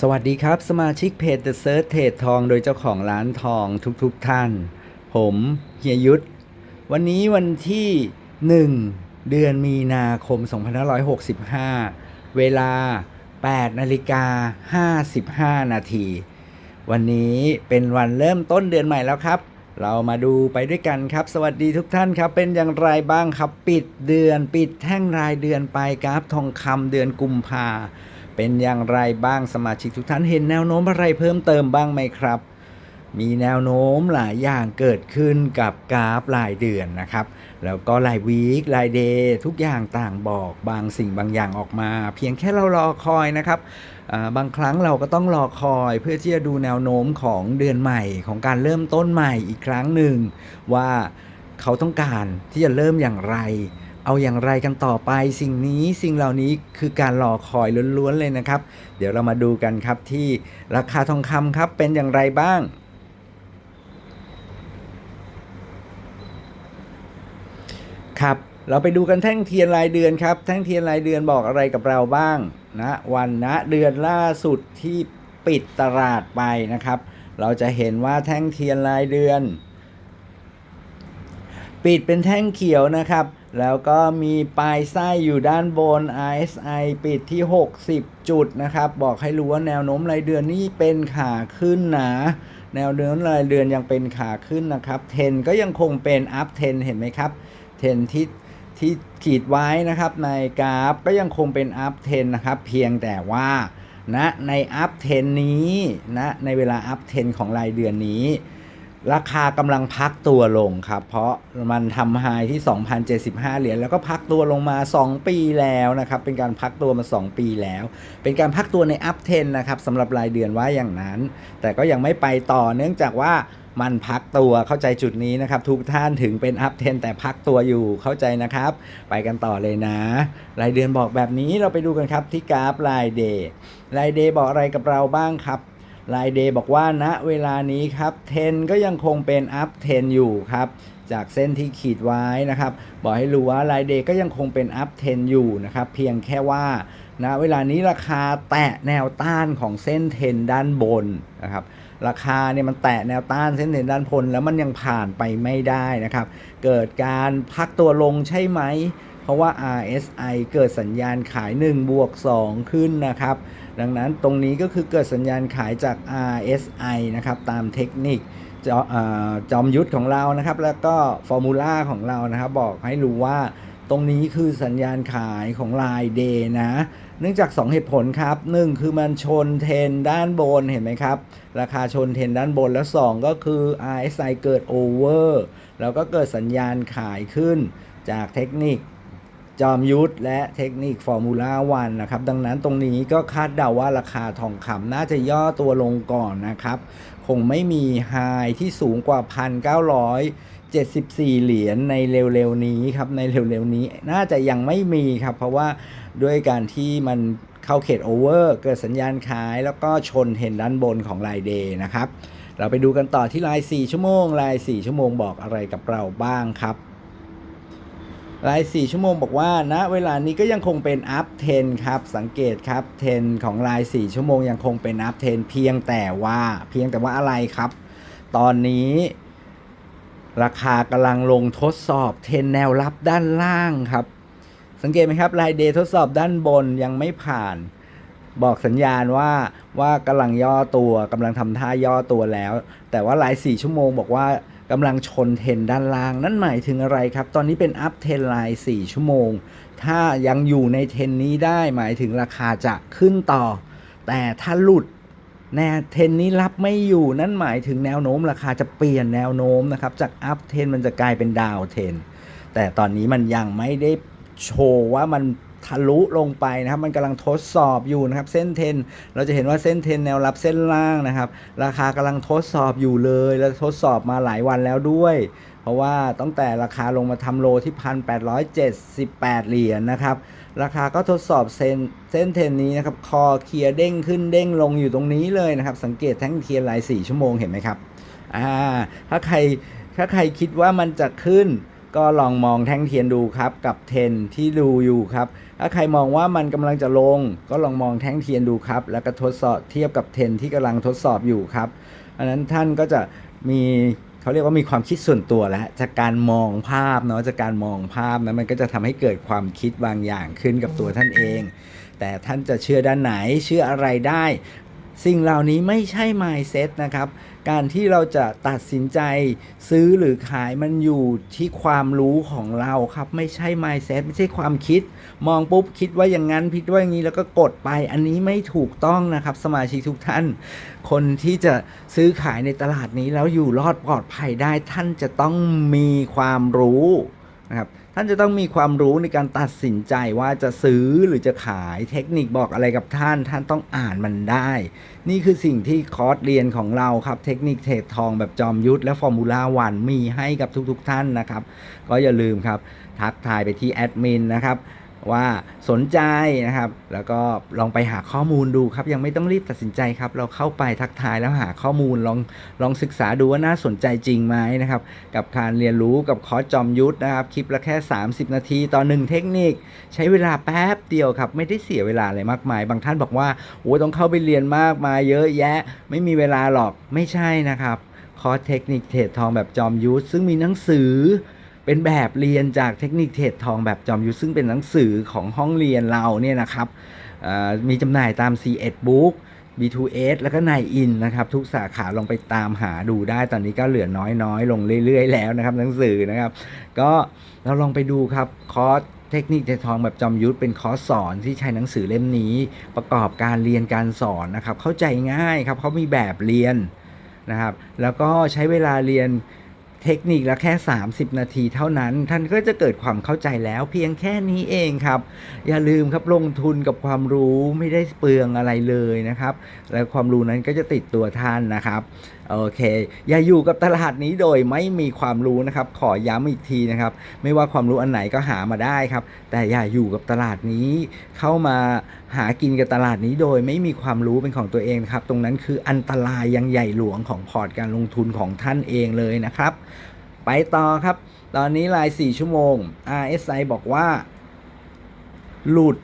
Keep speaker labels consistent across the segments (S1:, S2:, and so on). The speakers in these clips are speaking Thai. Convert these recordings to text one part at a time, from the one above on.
S1: สวัสดีครับ สมาชิกเพจ The Search เทรดทอง โดยเจ้าของร้านทองทุกๆทท่าน ผมเฮียยุทธ วันนี้วันที่ 1 เดือนมีนาคม 2565 เวลา 8 นาฬิกา 55 นาที วันนี้เป็นวันเริ่มต้นเดือนใหม่แล้วครับ เรามาดูไปด้วยกันครับ สวัสดีทุกท่านครับ เป็นอย่างไรบ้างครับ ปิดเดือน ปิดแท่งรายเดือนไปกราฟทองคำเดือนกุมภา เป็นอย่างไรบ้างสมาชิกทุกท่านเห็นแนวโน้มอะไรเพิ่มเติมบ้างไหมครับ มีแนวโน้มหลายอย่างเกิดขึ้นกับกราฟรายเดือนนะครับ แล้วก็รายวีครายเดย์ทุกอย่างต่างบอกบางสิ่งบางอย่างออกมา เพียงแค่เรารอคอยนะครับบางครั้งเราก็ต้องรอคอยเพื่อที่จะดูแนวโน้มของเดือนใหม่ของการเริ่มต้นใหม่อีกครั้งหนึ่งว่าเขาต้องการที่จะเริ่มอย่างไร เอาอย่างไรกันต่อไปสิ่งนี้สิ่งเหล่านี้คือการรอคอยล้วนๆเลยนะครับ เดี๋ยวเรามาดูกันครับที่ราคาทองคำครับเป็นอย่างไรบ้างครับเราไปดูกันแท่งเทียนรายเดือนครับ แท่งเทียนรายเดือนบอกอะไรกับเราบ้างนะวันนะเดือนล่าสุดที่ปิดตลาดไปนะครับ เราจะเห็นว่าแท่งเทียนรายเดือน ปิดเป็นแท่งเขียวนะครับ แล้วก็มีปลายไส้อยู่ด้านบน RSI ปิดที่ 60 จุดนะครับ บอกให้รู้ว่าแนวโน้มรายเดือนนี้เป็นขาขึ้นนะแนวโน้มรายเดือนยังเป็นขาขึ้นนะครับ เทนก็ยังคงเป็นอัพเทนเห็นไหมครับ เทนที่ที่ขีดไว้นะครับในกราฟก็ยังคงเป็นอัพเทนนะครับ เพียงแต่ว่าณในอัพเทนนี้นะในเวลาอัพเทนของรายเดือนนี้ ราคากำลังพักตัวลงครับ เพราะมันทำไฮที่ 2,075 เหรียญแล้วก็พักตัวลงมา 2 ปีแล้วนะครับ เป็นการพักตัวมา 2 ปีแล้ว เป็นการพักตัวในอัพเทนนะครับสำหรับรายเดือนว่าอย่างนั้น แต่ก็ยังไม่ไปต่อเนื่องจากว่ามันพักตัวเข้าใจจุดนี้นะครับ ทุกท่านถึงเป็นอัพเทนแต่พักตัวอยู่เข้าใจนะครับ ไปกันต่อเลยนะ รายเดือนบอกแบบนี้เราไปดูกันครับที่กราฟรายเดย์รายเดย์บอกอะไรกับเราบ้างครับ รายเดย์บอกว่าณเวลานี้ครับเทนก็ยังคงเป็นอัพเทนอยู่ครับจากเส้นที่ขีดไว้นะครับ บอกให้รู้ว่ารายเดย์ก็ยังคงเป็นอัพเทนอยู่นะครับ เพียงแค่ว่าณเวลานี้ราคาแตะแนวต้านของเส้นเทนด้านบนนะครับราคาเนี่ยมันแตะแนวต้านเส้นเทนด้านบนแล้วมันยังผ่านไปไม่ได้นะครับ เกิดการพักตัวลงใช่ไหม เพราะว่า RSI เกิดสัญญาณขาย 1 บวก 2 ขึ้นนะครับ ดังนั้นตรงนี้ก็คือเกิดสัญญาณขายจาก RSI นะครับ ตามเทคนิคจอจอมยุทธของเรานะครับ แล้วก็ฟอร์มูลาของเรานะครับ บอกให้รู้ว่าตรงนี้คือสัญญาณขายของลายเดย์นะ เนื่องจาก 2 เหตุผลครับ 1 คือมันชนเทรนด้านบนเห็นไหมครับ ราคาชนเทรนด้านบนแล้ว 2 ก็คือ RSI เกิดโอเวอร์แล้วก็เกิดสัญญาณขายขึ้นจากเทคนิค จอมยุทธและเทคนิคฟอร์มูล่าวันนะครับ ดังนั้นตรงนี้ก็คาดเดาว่าราคาทองคำน่าจะย่อตัวลงก่อนนะครับ คงไม่มีไฮที่สูงกว่า 1,974 เหรียญในเร็วๆนี้ครับ ในเร็วๆนี้น่าจะยังไม่มีครับ เพราะว่าด้วยการที่มันเข้าเขตโอเวอร์เกิดสัญญาณขายแล้วก็ชนเห็นด้านบนของรายเดย์นะครับ เราไปดูกันต่อที่ราย 4 ชั่วโมงราย 4 ชั่วโมงบอกอะไรกับเราบ้างครับ ราย 4 ชั่วโมงบอกว่าณเวลานี้ก็ยังคงเป็นอัพเทนครับ สังเกตครับเทนของราย 4 ชั่วโมงยังคงเป็นอัพเทนเพียงแต่ว่าเพียงแต่ว่าอะไรครับ ตอนนี้ ราคากำลังลงทดสอบเทนแนวรับด้านล่างครับ สังเกตไหมครับรายเดย์ทดสอบด้านบนยังไม่ผ่าน บอกสัญญาณว่าว่ากำลังย่อตัวกำลังทำท่าย่อตัวแล้ว แต่ว่าราย 4 ชั่วโมงบอกว่า กำลังชนเทนด้านล่าง นั่นหมายถึงอะไรครับ ตอนนี้เป็นอัพเทนไลน์4ชั่วโมง ถ้ายังอยู่ในเทนนี้ได้หมายถึงราคาจะขึ้นต่อ แต่ถ้าหลุดแนวเทนนี้รับไม่อยู่นั่นหมายถึงแนวโน้ม ราคาจะเปลี่ยนแนวโน้มนะครับ จากอัพเทนมันจะกลายเป็นดาวเทนแต่ตอนนี้มันยังไม่ได้โชว์ว่ามัน ทะลุลงไปนะครับ มันกำลังทดสอบอยู่นะครับ เส้นเทน เราจะเห็นว่าเส้นเทนแนวรับเส้นล่างนะครับ ราคากำลังทดสอบอยู่เลย แล้วทดสอบมาหลายวันแล้วด้วย เพราะว่าตั้งแต่ราคาลงมาทำโลที่พันแปดร้อยเจ็ดสิบแปดเหรียญนะครับ ราคาก็ทดสอบเส้นเส้นเทนนี้นะครับ คอเคลียร์เด้งขึ้นเด้งลงอยู่ตรงนี้เลยนะครับ สังเกตแท่งเทียนราย4ชั่วโมงเห็นไหมครับ อ่า ถ้าใครถ้าใครคิดว่ามันจะขึ้น ก็ลองมองแท่งเทียนดูครับกับเทนที่ดูอยู่ครับ ถ้าใครมองว่ามันกำลังจะลง ก็ลองมองแท่งเทียนดูครับ แล้วก็ทดสอบเทียบกับเทนที่กำลังทดสอบอยู่ครับอันนั้นท่านก็จะมีเขาเรียกว่ามีความคิดส่วนตัวแล้วจากการมองภาพเนาะจากการมองภาพนะมันก็จะทำให้เกิดความคิดบางอย่างขึ้นกับตัวท่านเอง แต่ท่านจะเชื่อด้านไหนเชื่ออะไรได้ สิ่งเหล่านี้ไม่ใช่ mindset นะครับ การที่เราจะตัดสินใจซื้อหรือขายมันอยู่ที่ความรู้ของเราครับ ไม่ใช่ mindset ไม่ใช่ความคิด มองปุ๊บคิดว่าอย่างนั้นคิดว่าอย่างนี้แล้วก็กดไป อันนี้ไม่ถูกต้องนะครับ สมาชิกทุกท่าน คนที่จะซื้อขายในตลาดนี้แล้วอยู่รอดปลอดภัยได้ท่านจะต้องมีความรู้ นะครับท่านจะต้องมีความรู้ในการตัดสินใจว่าจะซื้อหรือจะขายเทคนิคบอกอะไรกับท่าน ท่านต้องอ่านมันได้ นี่คือสิ่งที่คอร์สเรียนของเราครับ เทคนิคเทรดทองแบบจอมยุทธและฟอร์มูล่าวันมีให้กับทุกๆทท่านนะครับ ก็อย่าลืมครับ ทักทายไปที่แอดมินนะครับ ว่าสนใจนะครับ แล้วก็ลองไปหาข้อมูลดูครับ ยังไม่ต้องรีบตัดสินใจครับ เราเข้าไปทักทายแล้วหาข้อมูลลองลองศึกษาดูว่าน่าสนใจจริงไหมนะครับ กับการเรียนรู้กับคอร์สจอมยุทธนะครับ คลิปละแค่ 30 นาทีต่อหนึ่งเทคนิค ใช้เวลาแป๊บเดียวครับ ไม่ได้เสียเวลาอะไรมากมาย บางท่านบอกว่าโอ้ต้องเข้าไปเรียนมากมายเยอะแยะ ไม่มีเวลาหรอกไม่ใช่นะครับคอร์สเทคนิคเทรดทองแบบจอมยุทธซึ่งมีหนังสือ เป็นแบบเรียนจากเทคนิคเทรดทองแบบจอมยุทธซึ่งเป็นหนังสือของห้องเรียนเราเนี่ยนะครับมีจำหน่ายตาม C1 Book B2S แล้วก็นายอินนะครับ ทุกสาขาลองไปตามหาดูได้ตอนนี้ก็เหลือน้อยๆ ลงเรื่อย ๆ แล้วนะครับหนังสือนะครับ ก็เราลองไปดูครับคอร์สเทคนิคเทรดทองแบบจอมยุทธเป็นคอร์สสอนที่ใช้หนังสือเล่มนี้ ประกอบการเรียนการสอนนะครับ เข้าใจง่ายครับเขามีแบบเรียนนะครับ แล้วก็ใช้เวลาเรียน เทคนิคละแค่ 30 นาทีเท่านั้น ท่านก็จะเกิดความเข้าใจแล้วเพียงแค่นี้เองครับ อย่าลืมครับลงทุนกับความรู้ไม่ได้เปลืองอะไรเลยนะครับ และความรู้นั้นก็จะติดตัวท่านนะครับ โอเค อย่าอยู่กับตลาดนี้โดยไม่มีความรู้นะครับ ขอย้ำอีกทีนะครับ ไม่ว่าความรู้อันไหนก็หามาได้ครับ แต่อย่าอยู่กับตลาดนี้ เข้ามาหากินกับตลาดนี้โดยไม่มีความรู้เป็นของตัวเองครับ ตรงนั้นคืออันตรายยังใหญ่หลวงของพอร์ตการลงทุนของท่านเองเลยนะครับ ไปต่อครับ ตอนนี้ราย 4 ชั่วโมง RSI บอกว่า หลุด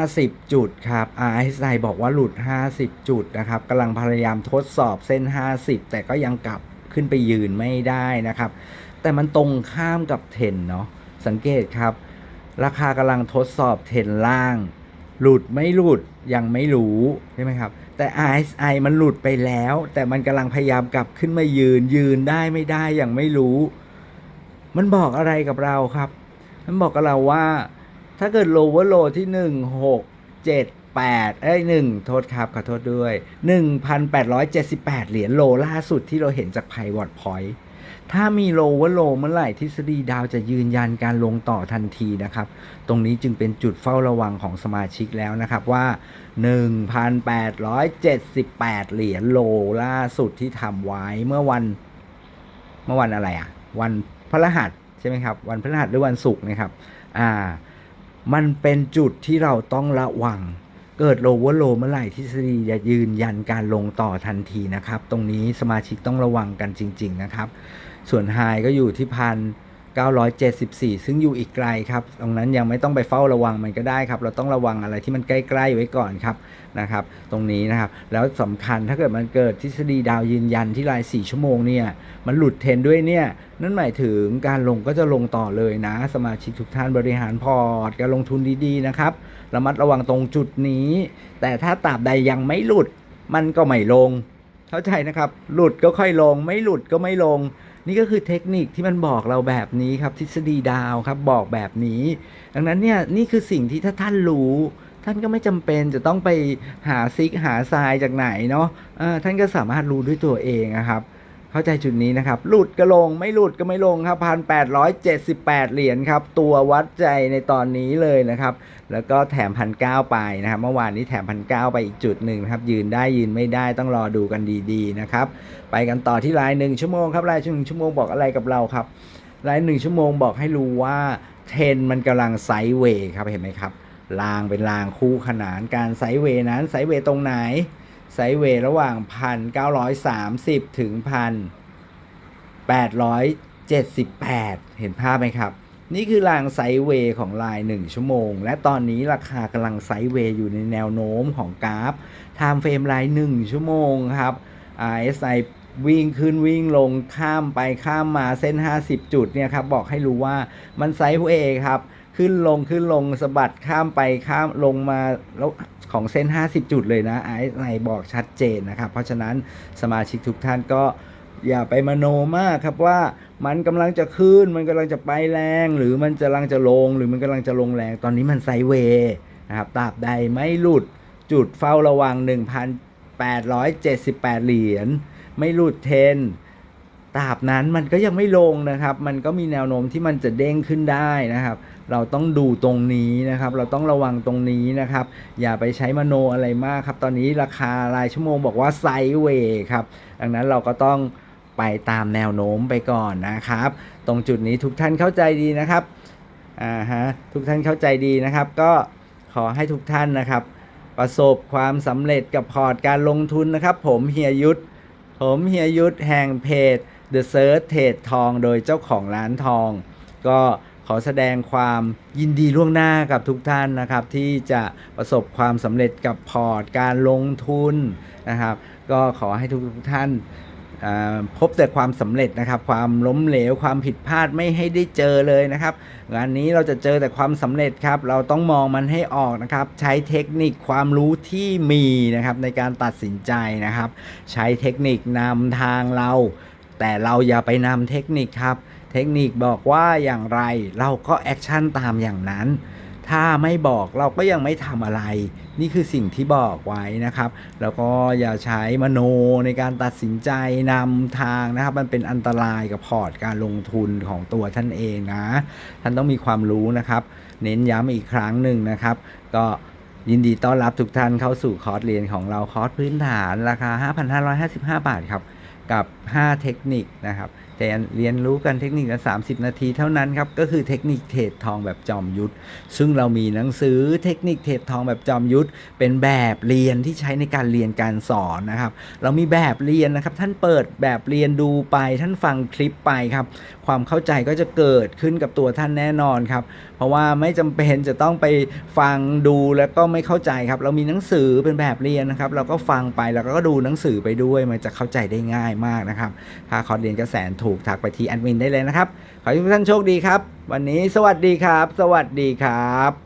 S1: 50 จุดครับ RSI บอกว่าหลุด 50 จุดนะครับกำลังพยายามทดสอบเส้น 50 แต่ก็ยังกลับขึ้นไปยืนไม่ได้นะครับ แต่มันตรงข้ามกับเทนเนาะสังเกตครับ ราคากำลังทดสอบเทนล่าง หลุดไม่หลุดยังไม่รู้ใช่ไหมครับ แต่ RSI มันหลุดไปแล้ว แต่มันกำลังพยายามกลับขึ้นมายืนยืนได้ไม่ได้ยังไม่รู้ มันบอกอะไรกับเราครับ มันบอกกับเราว่า ถ้าเกิด lower low ที่ 1 6 7 8เอ้ย1โทษครับ ขอโทษด้วย 1,878 เหรียญโลล่าสุดที่เราเห็นจาก Pivot Point ถ้ามี lower low เมื่อไหร่ทฤษฎีดาวจะยืนยันการลงต่อทันทีนะครับ ตรงนี้จึงเป็นจุดเฝ้าระวังของสมาชิกแล้วนะครับว่า 1,878 เหรียญโลล่าสุดที่ทำไว้เมื่อวัน เมื่อวันอะไรอะ วันพฤหัสใช่ไหมครับ วันพฤหัสหรือวันศุกร์นะครับ อ่า มันเป็นจุดที่เราต้องระวัง เกิดโลว์โลเมื่อไหร่ทฤษฎีจะยืนยันการลงต่อทันทีนะครับ ตรงนี้สมาชิกต้องระวังกันจริง ๆ นะครับ ส่วนไฮก็อยู่ที่พัน 974 ซึ่งอยู่อีกไกลครับ ตรงนั้นยังไม่ต้องไปเฝ้าระวังมันก็ได้ครับ เราต้องระวังอะไรที่มันใกล้ๆไว้ก่อนครับนะครับ ตรงนี้นะครับ แล้วสำคัญถ้าเกิดมันเกิดทฤษฎีดาวยืนยันที่ราย 4 ชั่วโมงเนี่ย มันหลุดเทรนด์ด้วยเนี่ย นั่นหมายถึงการลงก็จะลงต่อเลยนะ สมาชิกทุกท่านบริหารพอร์ต การลงทุนดีๆนะครับ ระมัดระวังตรงจุดนี้ แต่ถ้าตราบใดยังไม่หลุด มันก็ไม่ลง เข้าใจนะครับ หลุดก็ค่อยลง ไม่หลุดก็ไม่ลง นี่ก็คือเทคนิคที่มันบอกเราแบบนี้ครับทฤษฎีดาวครับบอกแบบนี้ ดังนั้นเนี่ยนี่คือสิ่งที่ถ้าท่านรู้ ท่านก็ไม่จำเป็นจะต้องไปหาซิกหาทรายจากไหนเนาะะท่านก็สามารถรู้ด้วยตัวเองนะครับ เข้าใจจุดนี้นะครับ หลุดก็ลงไม่หลุดก็ไม่ลงครับพันแปดร้อยเจ็ดสิบแปดเหรียญครับ ตัววัดใจในตอนนี้เลยนะครับ แล้วก็แถมพันเก้าไปนะครับ เมื่อวานนี้แถมพันเก้าไปอีกจุดหนึ่งนะครับ ยืนได้ยืนไม่ได้ต้องรอดูกันดีๆนะครับ ไปกันต่อที่รายหนึ่งชั่วโมงครับรายหนึ่งชั่วโมงบอกอะไรกับเราครับรายหนึ่งชั่วโมงบอกให้รู้ว่าเทรนมันกำลังไซด์เวย์ครับเห็นไหมครับรางเป็นรางคู่ขนานการไซด์เวย์นั้นไซด์เวย์ตรงไหน ไซด์เวย์ระหว่าง 1,930 ถึง 1,878 เห็นภาพไหมครับ นี่คือรางไซด์เวย์ของลาย 1 ชั่วโมง และตอนนี้ราคากำลังไซด์เวย์อยู่ในแนวโน้มของกราฟไทม์เฟรมลาย 1 ชั่วโมงครับ RSI วิ่งขึ้นวิ่งลงข้ามไปข้ามมาเส้น 50 จุดเนี่ยครับ บอกให้รู้ว่ามันไซด์เวย์ครับ ขึ้นลงขึ้นลงสะบัดข้ามไปข้ามลงมาแล้วของเส้น 50 จุดเลยนะ RSI บอกชัดเจนนะครับ เพราะฉะนั้นสมาชิกทุกท่านก็อย่าไปมโนมากครับว่ามันกำลังจะขึ้น มันกำลังจะไปแรง หรือมันกำลังจะลง หรือมันกำลังจะลงแรง ตอนนี้มันไซเวย์นะครับตราบใดไม่หลุดจุดเฝ้าระวัง 1,878 เหรียญไม่หลุดเทนตราบนั้นมันก็ยังไม่ลงนะครับ มันก็มีแนวโน้มที่มันจะเด้งขึ้นได้นะครับ เราต้องดูตรงนี้นะครับ เราต้องระวังตรงนี้นะครับ อย่าไปใช้มโนอะไรมากครับ ตอนนี้ราคารายชั่วโมงบอกว่าไซด์เวย์ครับ ดังนั้นเราก็ต้องไปตามแนวโน้มไปก่อนนะครับ ตรงจุดนี้ทุกท่านเข้าใจดีนะครับ อ่าฮะ ทุกท่านเข้าใจดีนะครับ ก็ขอให้ทุกท่านนะครับ ประสบความสำเร็จกับพอร์ตการลงทุนนะครับ ผมเฮียยุทธ ผมเฮียยุทธแห่งเพจ The Search เทรดทอง โดยเจ้าของร้านทอง ก็ ขอแสดงความยินดีล่วงหน้ากับทุกท่านนะครับ ที่จะประสบความสำเร็จกับพอร์ตการลงทุนนะครับ ก็ขอให้ทุกทุกท่านพบแต่ความสำเร็จนะครับ ความล้มเหลวความผิดพลาดไม่ให้ได้เจอเลยนะครับ งานนี้เราจะเจอแต่ความสำเร็จครับ เราต้องมองมันให้ออกนะครับ ใช้เทคนิคความรู้ที่มีนะครับในการตัดสินใจนะครับ ใช้เทคนิคนำทางเรา แต่เราอย่าไปนำเทคนิคครับ ทคนิคบอกว่าอย่างไรเราก็แอคชั่นตามอย่างนั้น ถ้าไม่บอกเราก็ยังไม่ทำอะไร นี่คือสิ่งที่บอกไว้นะครับ แล้วก็อย่าใช้มโนในการตัดสินใจนำทางนะครับ มันเป็นอันตรายกับพอร์ตการลงทุนของตัวท่านเองนะ ท่านต้องมีความรู้นะครับ เน้นย้ำอีกครั้งหนึ่งนะครับ ก็ยินดีต้อนรับทุกท่านเข้าสู่คอร์สเรียนของเราคอร์สพื้นฐานราคา 5,555 บาทครับ กับ 5 เทคนิคนะครับ แต่เรียนรู้กันเทคนิคละ30 นาทีเท่านั้นครับ ก็คือเทคนิคเทรดทองแบบจอมยุทธ ซึ่งเรามีหนังสือเทคนิคเทรดทองแบบจอมยุทธ เป็นแบบเรียนที่ใช้ในการเรียนการสอนนะครับ เรามีแบบเรียนนะครับ ท่านเปิดแบบเรียนดูไป ท่านฟังคลิปไปครับ ความเข้าใจก็จะเกิดขึ้นกับตัวท่านแน่นอนครับ เพราะว่าไม่จำเป็นจะต้องไปฟังดูแล้วก็ไม่เข้าใจครับ เรามีหนังสือเป็นแบบเรียนนะครับ เราก็ฟังไปแล้วก็ดูหนังสือไปด้วย มันจะเข้าใจได้ง่ายมากนะครับถ้าคอร์สเรียนกระแสนถูกทักไปที่แอดมินได้เลยนะครับ ขอให้ทุกท่านโชคดีครับ วันนี้สวัสดีครับ สวัสดีครับ